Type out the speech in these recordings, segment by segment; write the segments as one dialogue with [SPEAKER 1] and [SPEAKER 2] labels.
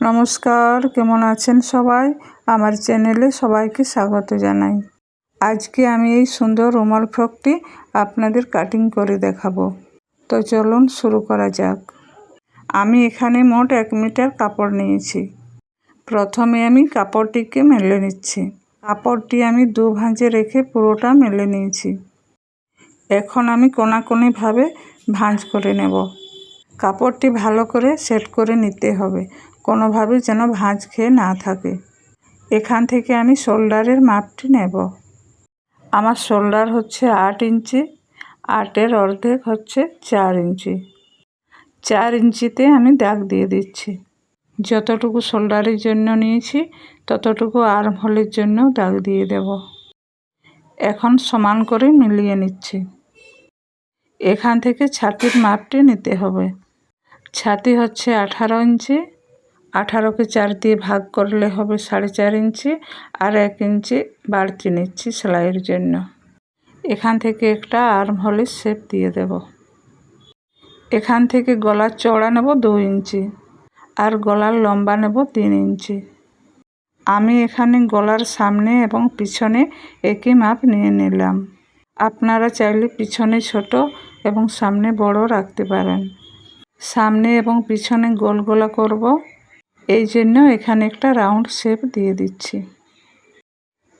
[SPEAKER 1] নমস্কার, কেমন আছেন সবাই? আমার চ্যানেলে সবাইকে স্বাগত জানাই। আজকে আমি এই সুন্দর রুমাল ফ্রকটি আপনাদের কাটিং করে দেখাবো। তো চলুন শুরু করা যাক। আমি এখানে মোট এক মিটার কাপড় নিয়েছি। প্রথমে আমি কাপড়টিকে মেলে নিচ্ছি। কাপড়টি আমি দু ভাঁজে রেখে পুরোটা মেলে নিয়েছি। এখন আমি কোনাকুনিভাবে ভাঁজ করে নেব। কাপড়টি ভালো করে সেট করে নিতে হবে। কোনোভাবে যেন ভাঁজ খেয়ে না থাকে। এখান থেকে আমি শোল্ডারের মাপটি নেব। আমার শোল্ডার হচ্ছে আট ইঞ্চি, আটের অর্ধেক হচ্ছে চার ইঞ্চি। চার ইঞ্চিতে আমি দাগ দিয়ে দিচ্ছি। যতটুকু শোল্ডারের জন্য নিয়েছি, ততটুকু আর্ম হোলের জন্য দাগ দিয়ে দেব। এখন সমান করে মিলিয়ে নিচ্ছি। এখান থেকে ছাতির মাপটি নিতে হবে। ছাতি হচ্ছে আঠারো ইঞ্চি। আঠারোকে চার দিয়ে ভাগ করলে হবে সাড়ে চার ইঞ্চি আর এক ইঞ্চি বাড়তি নিচ্ছি সেলাইয়ের জন্য। এখান থেকে একটা আর্ম হলের শেপ দিয়ে দেব। এখান থেকে গলার চওড়া নেব দু ইঞ্চি আর গলার লম্বা নেব তিন ইঞ্চি। আমি এখানে গলার সামনে এবং পিছনে একই মাপ নিয়ে নিলাম। আপনারা চাইলে পিছনে ছোট এবং সামনে বড় রাখতে পারেন। সামনে এবং পিছনে গোল গোলা করব। এই জন্য এখানে একটা রাউন্ড শেপ দিয়ে দিচ্ছি।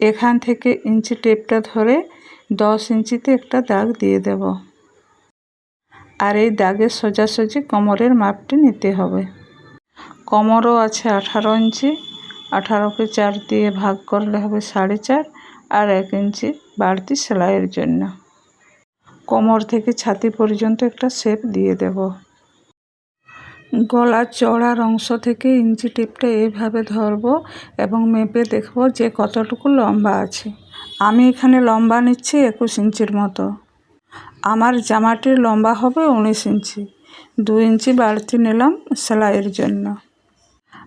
[SPEAKER 1] এখান থেকে ইঞ্চি টেপটা ধরে দশ ইঞ্চিতে একটা দাগ দিয়ে দেব। আর এই দাগের সোজাসুজি কোমরের মাপটি নিতে হবে। কোমরও আছে আঠারো ইঞ্চি। আঠারোকে চার দিয়ে ভাগ করলে হবে সাড়ে চার আর এক ইঞ্চি বাড়তি সেলাইয়ের জন্য। কোমর থেকে ছাতি পর্যন্ত একটা শেপ দিয়ে দেব। গলার চড়ার অংশ থেকে ইঞ্চি টিপটা এইভাবে ধরব এবং মেপে দেখব যে কতটুকু লম্বা আছে। আমি এখানে লম্বা নিচ্ছি একুশ ইঞ্চির মতো। আমার জামাটির লম্বা হবে উনিশ ইঞ্চি। দু ইঞ্চি বাড়তি নিলাম সেলাইয়ের জন্য।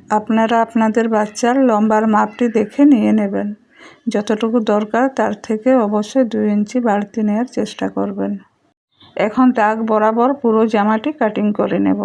[SPEAKER 1] আপনারা আপনাদের বাচ্চার লম্বার মাপটি দেখে নিয়ে নেবেন। যতটুকু দরকার তার থেকে অবশ্যই দুই ইঞ্চি বাড়তি নেওয়ার চেষ্টা করবেন। এখন দাগ বরাবর পুরো জামাটি কাটিং করে নেব।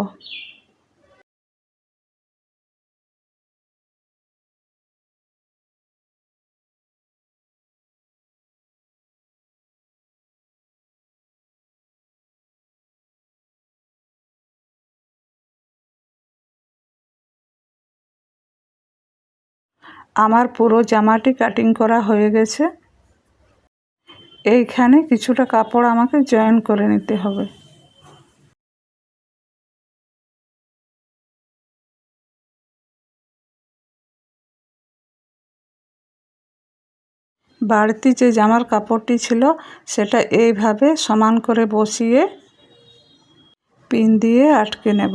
[SPEAKER 1] আমার পুরো জামাটি কাটিং করা হয়ে গেছে। এইখানে কিছুটা কাপড় আমাকে জয়েন করে নিতে হবে। বাড়তি যে জামার কাপড়টি ছিল, সেটা এইভাবে সমান করে বসিয়ে পিন দিয়ে আটকে নেব।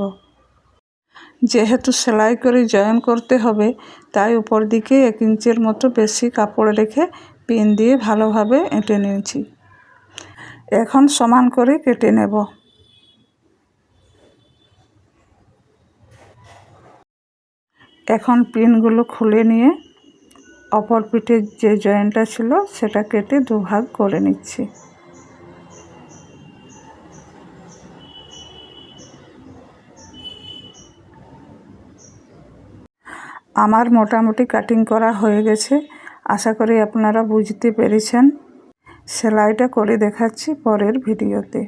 [SPEAKER 1] যেহেতু সেলাই করে জয়েন করতে হবে, তাই উপর দিকে এক ইঞ্চের মতো বেশি কাপড় রেখে পিন দিয়ে ভালোভাবে এঁটে নিয়েছি। এখন সমান করে কেটে নেব। এখন পিনগুলো খুলে নিয়ে অপর পিঠের যে জয়েন্টটা ছিল, সেটা কেটে দুভাগ করে নিচ্ছি। আমার মোটামুটি কাটিং করা হয়ে গেছে। আশা করি আপনারা বুঝতে পেরেছেন। সেলাইটা করে দেখাচ্ছি পরের ভিডিওতে।